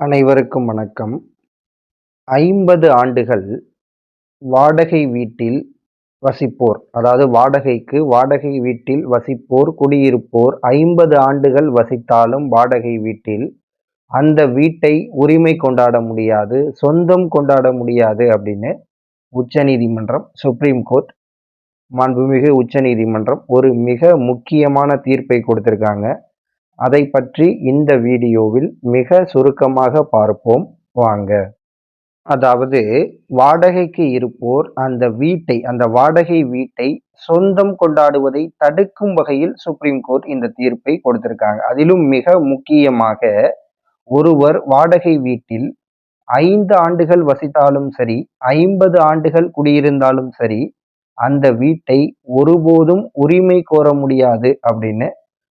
அனைவருக்கும் வணக்கம். ஐம்பது ஆண்டுகள் வாடகை வீட்டில் வசிப்போர் அதாவது வாடகைக்கு வாடகை வீட்டில் வசிப்போர் குடியிருப்போர் ஐம்பது ஆண்டுகள் வசித்தாலும் வாடகை வீட்டில் அந்த வீட்டை உரிமை கொண்டாட முடியாது சொந்தம் கொண்டாட முடியாது அப்படின்னு உச்சநீதிமன்றம் சுப்ரீம் கோர்ட் மாண்புமிகு உச்சநீதிமன்றம் ஒரு மிக முக்கியமான தீர்ப்பை கொடுத்துருக்காங்க. அதை பற்றி இந்த வீடியோவில் மிக சுருக்கமாக பார்ப்போம். வாங்க. அதாவது வாடகைக்கு இருப்போர் அந்த வீட்டை அந்த வாடகை வீட்டை சொந்தம் கொண்டாடுவதை தடுக்கும் வகையில் சுப்ரீம் கோர்ட் இந்த தீர்ப்பை கொடுத்திருக்காங்க. அதிலும் மிக முக்கியமாக ஒருவர் வாடகை வீட்டில் ஐந்து ஆண்டுகள் வசித்தாலும் சரி ஐம்பது ஆண்டுகள் குடியிருந்தாலும் சரி அந்த வீட்டை ஒருபோதும் உரிமை கோர முடியாது அப்படின்னு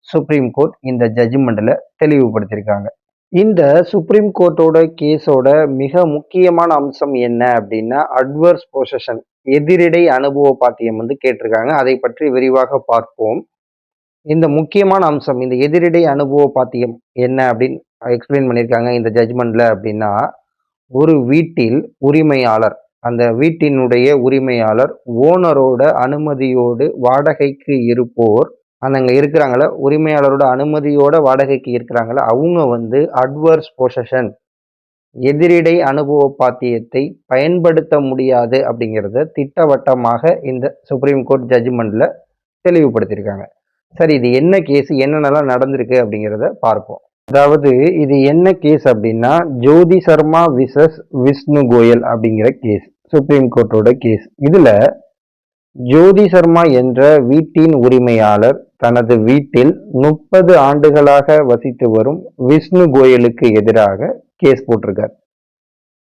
சுப்ரீம் கோர்ட் இந்த ஜட்ஜ்மெண்ட்டில் தெளிவுபடுத்தியிருக்காங்க இந்த சுப்ரீம் கோர்ட்டோட கேஸோட மிக முக்கியமான அம்சம் என்ன அப்படின்னா அட்வர்ஸ் பொசஷன் எதிரிடை அனுபவ பாத்தியம் வந்து கேட்டிருக்காங்க. அதை பற்றி விரிவாக பார்ப்போம். இந்த முக்கியமான அம்சம் இந்த எதிரிடை அனுபவ பாத்தியம் என்ன அப்படின்னு எக்ஸ்பிளைன் பண்ணியிருக்காங்க இந்த ஜட்ஜ்மெண்ட்ல அப்படின்னா ஒரு வீட்டில் உரிமையாளர் அந்த வீட்டினுடைய உரிமையாளர் ஓனரோட அனுமதியோடு வாடகைக்கு இருப்போர். அங்கே இருக்கிறாங்கள உரிமையாளரோட அனுமதியோட வாடகைக்கு இருக்கிறாங்கள அவங்க வந்து அட்வர்ஸ் பொசஷன் எதிரிடை அனுபவ பாத்தியத்தை பயன்படுத்த முடியாது அப்படிங்கிறத திட்டவட்டமாக இந்த சுப்ரீம் கோர்ட் ஜட்ஜ்மெண்ட்ல தெளிவுபடுத்தியிருக்காங்க. சரி இது என்ன கேஸ் என்னென்னலாம் நடந்திருக்கு அப்படிங்கிறத பார்ப்போம். அதாவது இது என்ன கேஸ் அப்படின்னா ஜோதி சர்மா விசஸ் விஷ்ணு கோயல் அப்படிங்கிற கேஸ் சுப்ரீம் கோர்ட்டோட கேஸ் இதில் ஜோதி சர்மா என்ற வீட்டின் உரிமையாளர் தனது வீட்டில் முப்பது ஆண்டுகளாக வசித்து வரும் விஷ்ணு கோயலுக்கு எதிராக கேஸ் போட்டிருக்கார்.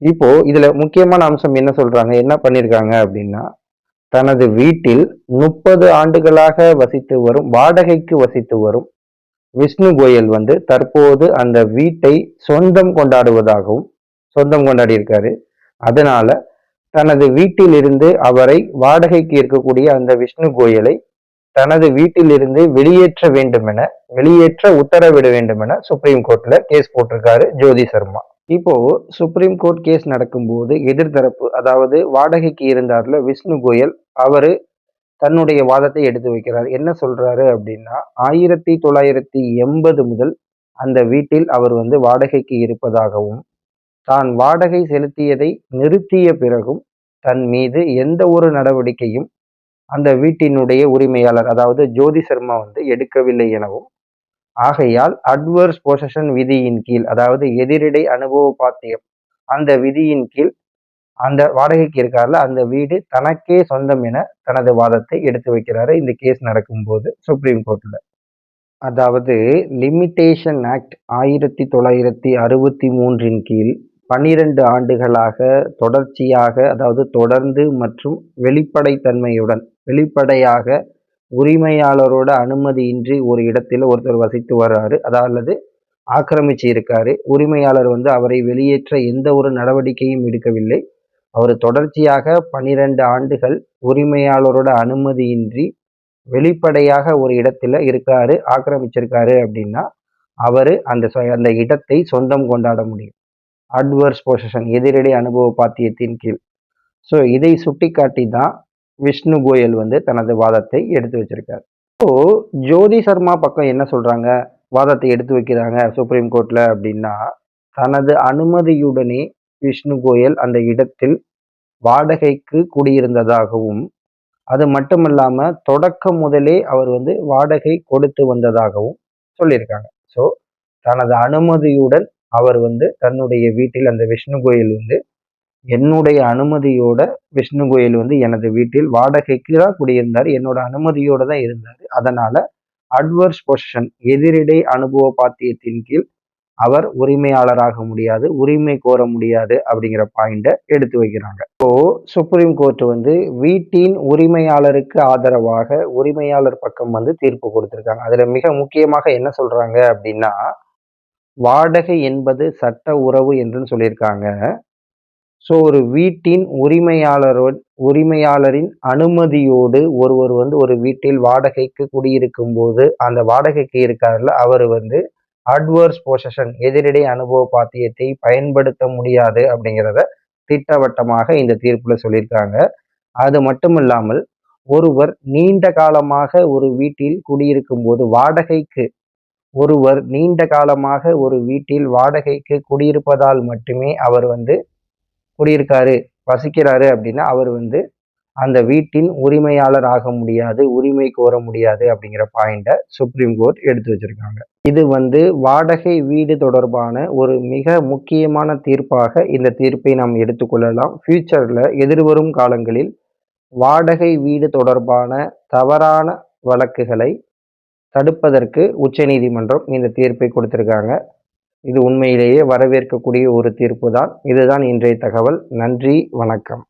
இப்போ இதுல முக்கியமான அம்சம் என்ன சொல்றாங்க? என்ன பண்ணிருக்காங்க அப்படின்னா தனது வீட்டில் முப்பது ஆண்டுகளாக வசித்து வரும் வாடகைக்கு வசித்து வரும் விஷ்ணு கோயல் வந்து தற்போது அந்த வீட்டை சொந்தம் கொண்டாடுவதாகவும் சொந்தம் கொண்டாடி இருக்காரு அதனால தனது வீட்டிலிருந்து அவரை வாடகைக்கு இருக்கக்கூடிய அந்த விஷ்ணு கோயலை தனது வீட்டிலிருந்து வெளியேற்ற வேண்டும் என வெளியேற்ற உத்தரவிட வேண்டும் என சுப்ரீம் கோர்ட்ல கேஸ் போட்டிருக்காரு ஜோதி சர்மா. இப்போ சுப்ரீம் கோர்ட் கேஸ் நடக்கும்போது எதிர்த்தரப்பு அதாவது வாடகைக்கு இருந்தார்ல விஷ்ணு கோயல் அவரு தன்னுடைய வாதத்தை எடுத்து வைக்கிறார். என்ன சொல்றாரு அப்படின்னா ஆயிரத்தி தொள்ளாயிரத்தி எண்பது முதல் அந்த வீட்டில் அவர் வந்து வாடகைக்கு இருப்பதாகவும் தான் வாடகை செலுத்தியதை நிறுத்திய பிறகும் தன் மீது எந்த ஒரு நடவடிக்கையும் அந்த வீட்டினுடைய உரிமையாளர் அதாவது ஜோதி சர்மா வந்து எடுக்கவில்லை எனவும் ஆகையால் அட்வர்ஸ் பொசஷன் விதியின் கீழ் அதாவது எதிரிடை அனுபவ பாத்தியம் அந்த விதியின் கீழ் அந்த வாடகைக்கு இருக்கார்ல அந்த வீடு தனக்கே சொந்தம் என தனது வாதத்தை எடுத்து வைக்கிறாரு. இந்த கேஸ் நடக்கும்போது சுப்ரீம் கோர்ட்ல அதாவது லிமிட்டேஷன் ஆக்ட் ஆயிரத்தி தொள்ளாயிரத்தி அறுபத்தி மூன்றின் கீழ் பன்னிரண்டு ஆண்டுகளாக தொடர்ச்சியாக அதாவது தொடர்ந்து மற்றும் வெளிப்படைத்தன்மையுடன் வெளிப்படையாக உரிமையாளரோட அனுமதியின்றி ஒரு இடத்தில் ஒருத்தர் வசித்து வர்றாரு. அதாவது ஆக்கிரமிச்சு இருக்காரு உரிமையாளர் வந்து அவரை வெளியேற்ற எந்த ஒரு நடவடிக்கையும் எடுக்கவில்லை. அவர் தொடர்ச்சியாக பனிரெண்டு ஆண்டுகள் உரிமையாளரோட அனுமதியின்றி வெளிப்படையாக ஒரு இடத்துல இருக்காரு ஆக்கிரமிச்சிருக்காரு அப்படின்னா அவர் அந்த அந்த இடத்தை சொந்தம் கொண்டாட முடியும். அட்வர்ஸ் பொசிஷன் எதிரடி அனுபவ பாத்தியத்தின் கீழ். ஸோ இதை சுட்டிக்காட்டி தான் விஷ்ணு கோயல் வந்து தனது வாதத்தை எடுத்து வச்சிருக்காரு. ஸோ ஜோதி சர்மா பக்கம் என்ன சொல்றாங்க? வாதத்தை எடுத்து வைக்கிறாங்க சுப்ரீம் கோர்ட்ல அப்படின்னா தனது அனுமதியுடனே விஷ்ணு கோயல் அந்த இடத்தில் வாடகைக்கு குடியிருந்ததாகவும் அது மட்டுமல்லாம தொடக்கம் முதலே அவர் வந்து வாடகை கொடுத்து வந்ததாகவும் சொல்லியிருக்காங்க. ஸோ தனது அனுமதியுடன் அவர் வந்து தன்னுடைய வீட்டில் அந்த விஷ்ணு கோயில் வந்து என்னுடைய அனுமதியோட விஷ்ணு கோயில் வந்து எனது வீட்டில் வாடகைக்கு தான் குடியிருந்தார். என்னோட அனுமதியோட தான் இருந்தார். அதனால அட்வர்ஸ் பொசிஷன் எதிரிடை அனுபவ பாத்தியத்தின் கீழ் அவர் உரிமையாளராக முடியாது உரிமை கோர முடியாது அப்படிங்கிற பாயிண்ட எடுத்து வைக்கிறாங்க. இப்போ சுப்ரீம் கோர்ட் வந்து வீட்டின் உரிமையாளருக்கு ஆதரவாக உரிமையாளர் பக்கம் வந்து தீர்ப்பு கொடுத்திருக்காங்க. அதுல மிக முக்கியமாக என்ன சொல்றாங்க அப்படின்னா வாடகை என்பது சட்ட உறவு என்றும் சொல்லியிருக்காங்க. ஸோ ஒரு வீட்டின் உரிமையாளரோ உரிமையாளரின் அனுமதியோடு ஒருவர் வந்து ஒரு வீட்டில் வாடகைக்கு குடியிருக்கும் போது அந்த வாடகைக்கு இருக்கார்ல அவர் வந்து அட்வர்ஸ் பொசஷன் எதிரிடை அனுபவ பாத்தியத்தை பயன்படுத்த முடியாது அப்படிங்கிறத திட்டவட்டமாக இந்த தீர்ப்பில் சொல்லியிருக்காங்க. அது மட்டும் இல்லாமல் ஒருவர் நீண்ட காலமாக ஒரு வீட்டில் குடியிருக்கும் போது வாடகைக்கு ஒருவர் நீண்ட காலமாக ஒரு வீட்டில் வாடகைக்கு குடியிருப்பதால் மட்டுமே அவர் வந்து குடியிருக்காரு வசிக்கிறாரு அப்படின்னா அவர் வந்து அந்த வீட்டின் உரிமையாளர் ஆக முடியாது உரிமை கோர முடியாது அப்படிங்கிற பாயிண்டை சுப்ரீம் கோர்ட் எடுத்து வச்சிருக்காங்க. இது வந்து வாடகை வீடு தொடர்பான ஒரு மிக முக்கியமான தீர்ப்பாக இந்த தீர்ப்பை நாம் எடுத்துக்கொள்ளலாம் ஃபியூச்சரில் எதிர்வரும் காலங்களில் வாடகை வீடு தொடர்பான தவறான வழக்குகளை தடுப்பதற்கு உச்சநீதிமன்றம் இந்த தீர்ப்பை கொடுத்திருக்காங்க. இது உண்மையிலேயே வரவேற்கக்கூடிய ஒரு தீர்ப்பு தான் இதுதான் இன்றைய தகவல். நன்றி வணக்கம்.